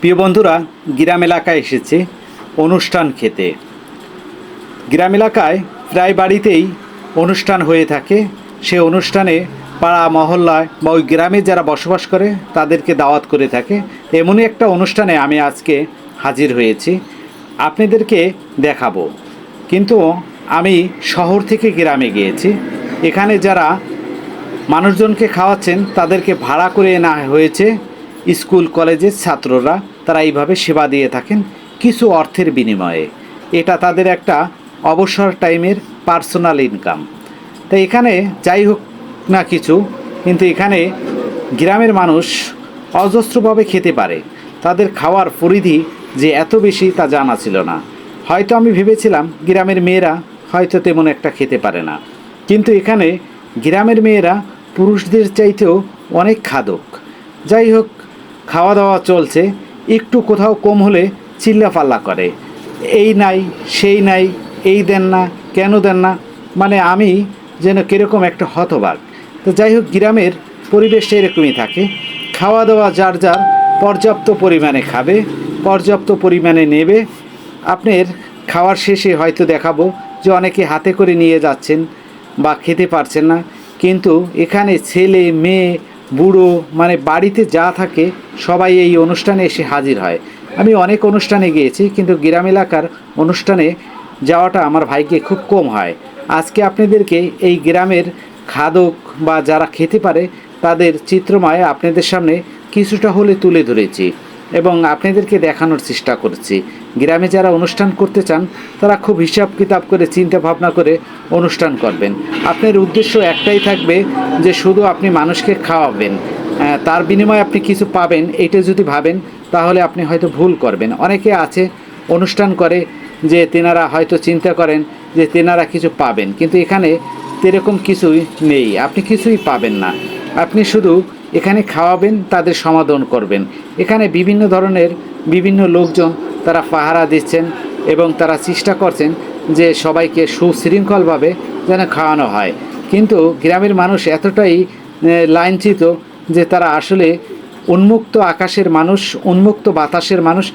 প্রিয় বন্ধুরা, গ্রাম এলাকায় এসেছে অনুষ্ঠান খেতে। গ্রাম এলাকায় প্রায় বাড়িতেই অনুষ্ঠান হয়ে থাকে। সে অনুষ্ঠানে পাড়া, মহল্লায় বা ওই গ্রামে যারা বসবাস করে, তাদেরকে দাওয়াত করে থাকে। এমনই একটা অনুষ্ঠানে আমি আজকে হাজির হয়েছি। আপনাদেরকে দেখাবো। কিন্তু আমি শহর থেকে গ্রামে গিয়েছি। এখানে যারা মানুষজনকে খাওয়াচ্ছেন, তাদেরকে ভাড়া করে না হয়েছে। স্কুল, কলেজের ছাত্ররা তারা এইভাবে সেবা দিয়ে থাকেন কিছু অর্থের বিনিময়ে। এটা তাদের একটা অবসর টাইমের পার্সোনাল ইনকাম। তো এখানে যাই হোক না কিছু, কিন্তু এখানে গ্রামের মানুষ অজস্রভাবে খেতে পারে। তাদের খাওয়ার পরিধি যে এত বেশি তা জানা ছিল না। হয়তো আমি ভেবেছিলাম গ্রামের মেয়েরা হয়তো তেমন একটা খেতে পারে না। কিন্তু এখানে গ্রামের মেয়েরা পুরুষদের চাইতেও অনেক খাদক। যাই হোক খাওয়া দাওয়া চলছে, একটু কোথাও কম হলে চিল্লাপাল্লা করে। এই নাই, সেই নাই, এই দেন না, কেন দেন না? মানে আমি যেন কীরকম একটা হতবাক। তো যাই হোক, গ্রামের পরিবেশটা এরকমই থাকে। খাওয়া দাওয়া যার যার পর্যাপ্ত পরিমাণে খাবে, পর্যাপ্ত পরিমাণে নেবে। আপনার খাওয়ার শেষে হয়তো দেখাবো যে অনেকে হাতে করে নিয়ে যাচ্ছেন বা খেতে পারছেন না। কিন্তু এখানে ছেলে, মেয়ে বুড়ো মানে বাড়িতে যা থাকে সবাই এই অনুষ্ঠানে এসে হাজির হয়। আমি অনেক অনুষ্ঠানে গিয়েছি, কিন্তু গ্রাম এলাকার অনুষ্ঠানে যাওয়াটা আমার ভাইকে খুব কম হয়। আজকে আপনাদেরকে এই গ্রামের খাদক বা যারা খেতে পারে, তাদের চিত্রময় আপনাদের সামনে কিছুটা হলে তুলে ধরেছি। এবং আপনাদেরকে দেখানোর চেষ্টা করছি। গ্রামে যারা অনুষ্ঠান করতে চান, তারা খুব হিসাব কিতাব করে, চিন্তা ভাবনা করে অনুষ্ঠান করবেন। আপনার উদ্দেশ্য একটাই থাকবে যে শুধু আপনি মানুষকে খাওয়াবেন। তার বিনিময়ে আপনি কিছু পাবেন, এটা যদি ভাবেন, তাহলে আপনি হয়তো ভুল করবেন। অনেকে আছে, অনুষ্ঠান করে যে তেনারা হয়তো চিন্তা করেন যে তেনারা কিছু পাবেন, কিন্তু এখানে এরকম কিছুই নেই। আপনি কিছুই পাবেন না। আপনি শুধু এখানে খাওয়াবেন, তাদের সমাধান করবেন। এখানে বিভিন্ন ধরনের বিভিন্ন লোকজন তারা পাহারা দিচ্ছেন এবং তারা চেষ্টা করছেন যে সবাইকে সুশৃঙ্খলভাবে যেন খাওয়ানো হয়। কিন্তু গ্রামের মানুষ এতটাই লাইনচিত যে তারা আসলে উন্মুক্ত আকাশের মানুষ, উন্মুক্ত বাতাসের মানুষ